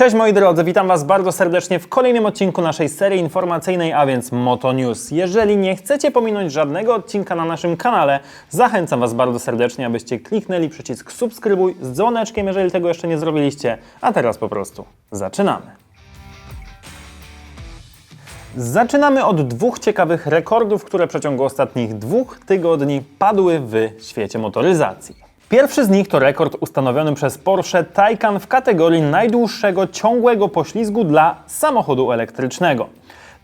Cześć moi drodzy, witam Was bardzo serdecznie w kolejnym odcinku naszej serii informacyjnej, a więc Moto News. Jeżeli nie chcecie pominąć żadnego odcinka na naszym kanale, zachęcam Was bardzo serdecznie, abyście kliknęli przycisk subskrybuj z dzwoneczkiem, jeżeli tego jeszcze nie zrobiliście. A teraz po prostu zaczynamy. Zaczynamy od dwóch ciekawych rekordów, które w przeciągu ostatnich dwóch tygodni padły w świecie motoryzacji. Pierwszy z nich to rekord ustanowiony przez Porsche Taycan w kategorii najdłuższego ciągłego poślizgu dla samochodu elektrycznego.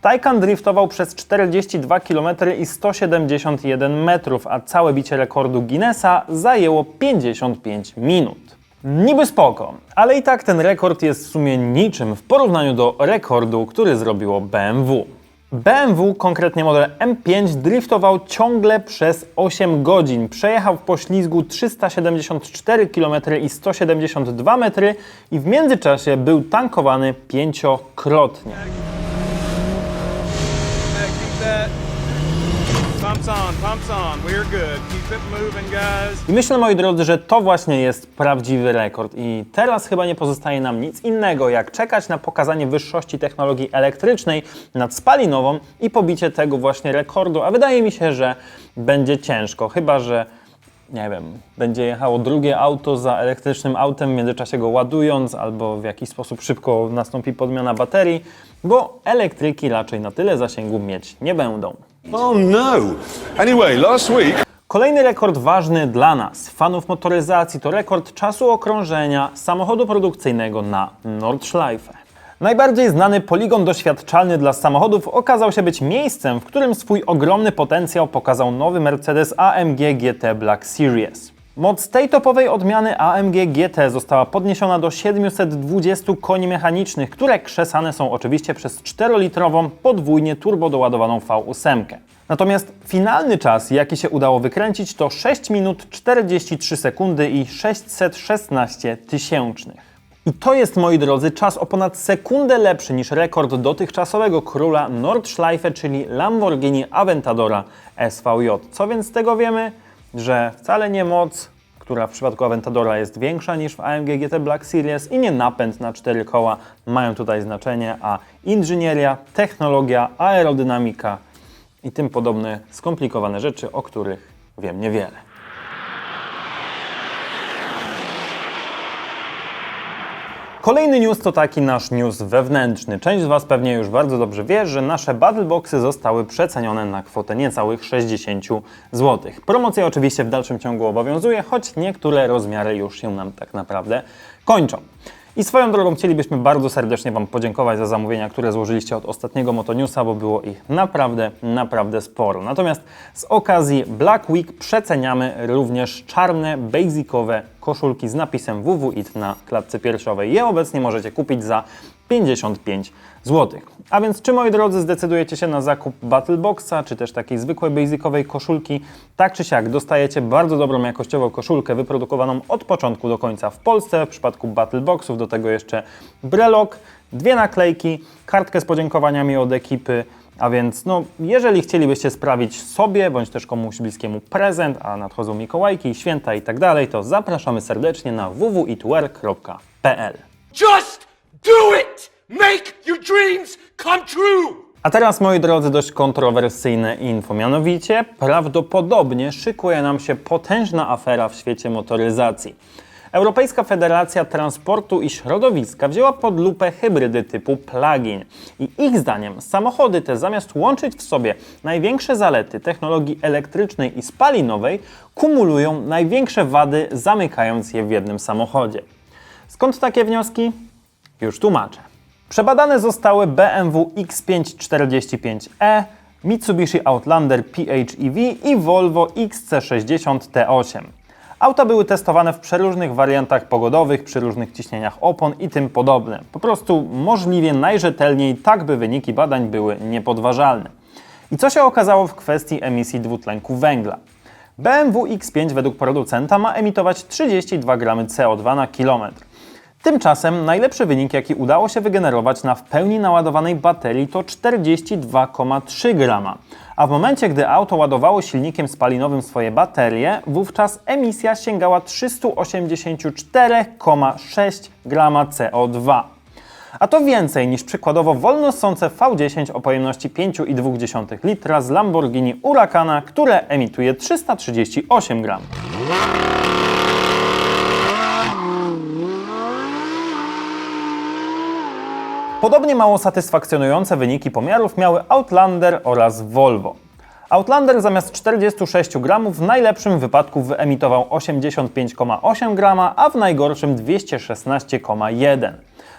Taycan driftował przez 42 km i 171 metrów, a całe bicie rekordu Guinnessa zajęło 55 minut. Niby spoko, ale i tak ten rekord jest w sumie niczym w porównaniu do rekordu, który zrobiło BMW. BMW, konkretnie model M5, driftował ciągle przez 8 godzin. Przejechał w poślizgu 374 km i 172 metry i w międzyczasie był tankowany pięciokrotnie. I myślę, moi drodzy, że to właśnie jest prawdziwy rekord. I teraz chyba nie pozostaje nam nic innego, jak czekać na pokazanie wyższości technologii elektrycznej nad spalinową i pobicie tego właśnie rekordu. A wydaje mi się, że będzie ciężko, chyba że nie wiem, będzie jechało drugie auto za elektrycznym autem, w międzyczasie go ładując, albo w jakiś sposób szybko nastąpi podmiana baterii, bo elektryki raczej na tyle zasięgu mieć nie będą. Oh no! Anyway, last week Kolejny rekord ważny dla nas, fanów motoryzacji, to rekord czasu okrążenia samochodu produkcyjnego na Nordschleife. Najbardziej znany poligon doświadczalny dla samochodów okazał się być miejscem, w którym swój ogromny potencjał pokazał nowy Mercedes AMG GT Black Series. Moc tej topowej odmiany AMG GT została podniesiona do 720 koni mechanicznych, które krzesane są oczywiście przez 4-litrową, podwójnie turbodoładowaną V8. Natomiast finalny czas, jaki się udało wykręcić, to 6 minut 43 sekundy i 616 tysięcznych. I to jest, moi drodzy, czas o ponad sekundę lepszy niż rekord dotychczasowego króla Nordschleife, czyli Lamborghini Aventadora SVJ. Co więc z tego wiemy? Że wcale nie moc, która w przypadku Aventadora jest większa niż w AMG GT Black Series i nie napęd na cztery koła mają tutaj znaczenie, a inżynieria, technologia, aerodynamika i tym podobne skomplikowane rzeczy, o których wiem niewiele. Kolejny news to taki nasz news wewnętrzny. Część z Was pewnie już bardzo dobrze wie, że nasze Battleboxy zostały przecenione na kwotę niecałych 60 zł. Promocja oczywiście w dalszym ciągu obowiązuje, choć niektóre rozmiary już się nam tak naprawdę kończą. I swoją drogą chcielibyśmy bardzo serdecznie Wam podziękować za zamówienia, które złożyliście od ostatniego Motoniusa, bo było ich naprawdę, naprawdę sporo. Natomiast z okazji Black Week przeceniamy również czarne, basicowe koszulki z napisem WWIT na klatce piersiowej. Je obecnie możecie kupić za 55 zł. A więc czy moi drodzy zdecydujecie się na zakup Battle Boxa, czy też takiej zwykłej basicowej koszulki, tak czy siak dostajecie bardzo dobrą jakościowo koszulkę wyprodukowaną od początku do końca w Polsce. W przypadku Battle Boxów do tego jeszcze brelok, dwie naklejki, kartkę z podziękowaniami od ekipy, a więc, no, jeżeli chcielibyście sprawić sobie bądź też komuś bliskiemu prezent, a nadchodzą Mikołajki, święta i tak dalej, to zapraszamy serdecznie na www.itwear.pl. Just do it! Make your dreams come true! A teraz, moi drodzy, dość kontrowersyjne info. Mianowicie, prawdopodobnie szykuje nam się potężna afera w świecie motoryzacji. Europejska Federacja Transportu i Środowiska wzięła pod lupę hybrydy typu plug-in. I ich zdaniem samochody te zamiast łączyć w sobie największe zalety technologii elektrycznej i spalinowej, kumulują największe wady, zamykając je w jednym samochodzie. Skąd takie wnioski? Już tłumaczę. Przebadane zostały BMW X545e, Mitsubishi Outlander PHEV i Volvo XC60 T8. Auta były testowane w przeróżnych wariantach pogodowych, przy różnych ciśnieniach opon i tym podobne. Po prostu możliwie najrzetelniej, tak by wyniki badań były niepodważalne. I co się okazało w kwestii emisji dwutlenku węgla? BMW X5 według producenta ma emitować 32 gramy CO2 na kilometr. Tymczasem najlepszy wynik, jaki udało się wygenerować na w pełni naładowanej baterii to 42,3 grama. A w momencie, gdy auto ładowało silnikiem spalinowym swoje baterie, wówczas emisja sięgała 384,6 grama CO2. A to więcej niż przykładowo wolno ssące V10 o pojemności 5,2 litra z Lamborghini Huracana, które emituje 338 gram. Podobnie mało satysfakcjonujące wyniki pomiarów miały Outlander oraz Volvo. Outlander zamiast 46 gramów w najlepszym wypadku wyemitował 85,8 grama, a w najgorszym 216,1.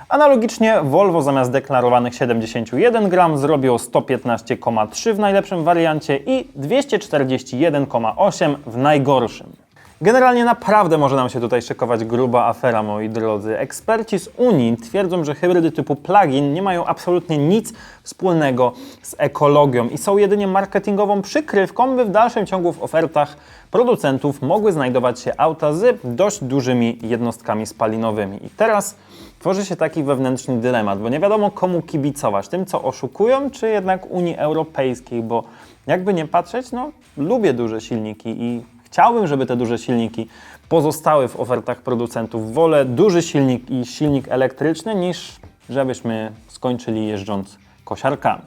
Analogicznie Volvo zamiast deklarowanych 71 gram zrobiło 115,3 w najlepszym wariancie i 241,8 w najgorszym. Generalnie naprawdę może nam się tutaj szykować gruba afera, moi drodzy. Eksperci z Unii twierdzą, że hybrydy typu plug-in nie mają absolutnie nic wspólnego z ekologią i są jedynie marketingową przykrywką, by w dalszym ciągu w ofertach producentów mogły znajdować się auta z dość dużymi jednostkami spalinowymi. I teraz tworzy się taki wewnętrzny dylemat, bo nie wiadomo komu kibicować, tym co oszukują, czy jednak Unii Europejskiej, bo jakby nie patrzeć, no lubię duże silniki i Chciałbym, żeby te duże silniki pozostały w ofertach producentów. Wolę duży silnik i silnik elektryczny, niż żebyśmy skończyli jeżdżąc kosiarkami.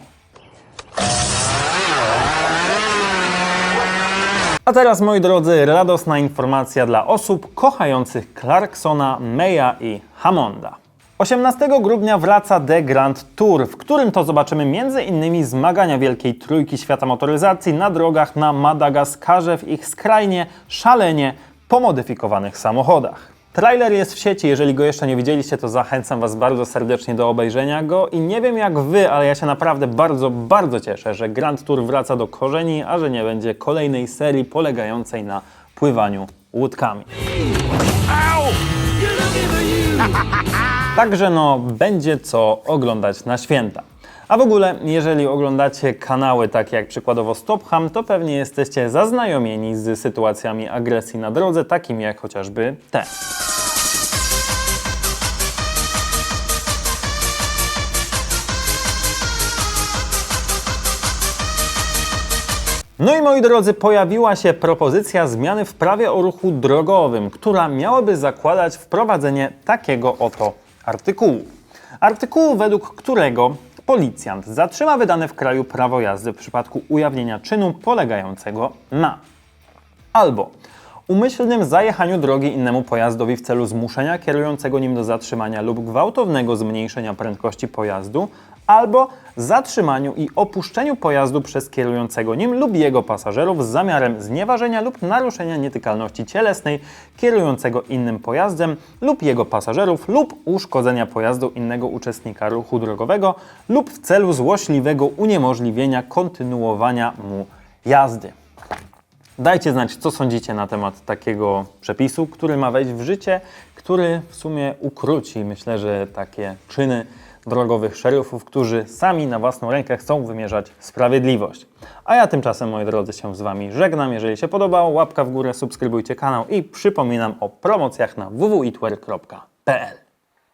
A teraz, moi drodzy, radosna informacja dla osób kochających Clarksona, Meya i Hammonda. 18 grudnia wraca The Grand Tour, w którym to zobaczymy m.in. zmagania Wielkiej Trójki Świata Motoryzacji na drogach na Madagaskarze w ich skrajnie, szalenie pomodyfikowanych samochodach. Trailer jest w sieci, jeżeli go jeszcze nie widzieliście, to zachęcam Was bardzo serdecznie do obejrzenia go i nie wiem jak Wy, ale ja się naprawdę bardzo, bardzo cieszę, że Grand Tour wraca do korzeni, a że nie będzie kolejnej serii polegającej na pływaniu łódkami. Także no, będzie co oglądać na święta. A w ogóle, jeżeli oglądacie kanały takie jak przykładowo Stopham, to pewnie jesteście zaznajomieni z sytuacjami agresji na drodze, takimi jak chociażby te. No i moi drodzy, pojawiła się propozycja zmiany w prawie o ruchu drogowym, która miałaby zakładać wprowadzenie takiego oto artykułu. Artykułu, według którego policjant zatrzyma wydane w kraju prawo jazdy w przypadku ujawnienia czynu polegającego na albo umyślnym zajechaniu drogi innemu pojazdowi w celu zmuszenia kierującego nim do zatrzymania lub gwałtownego zmniejszenia prędkości pojazdu, albo zatrzymaniu i opuszczeniu pojazdu przez kierującego nim lub jego pasażerów z zamiarem znieważenia lub naruszenia nietykalności cielesnej kierującego innym pojazdem lub jego pasażerów lub uszkodzenia pojazdu innego uczestnika ruchu drogowego lub w celu złośliwego uniemożliwienia kontynuowania mu jazdy. Dajcie znać, co sądzicie na temat takiego przepisu, który ma wejść w życie, który w sumie ukróci, myślę, że takie czyny drogowych szeryfów, którzy sami na własną rękę chcą wymierzać sprawiedliwość. A ja tymczasem, moi drodzy, się z Wami żegnam. Jeżeli się podobało, łapka w górę, subskrybujcie kanał i przypominam o promocjach na www.itwer.pl.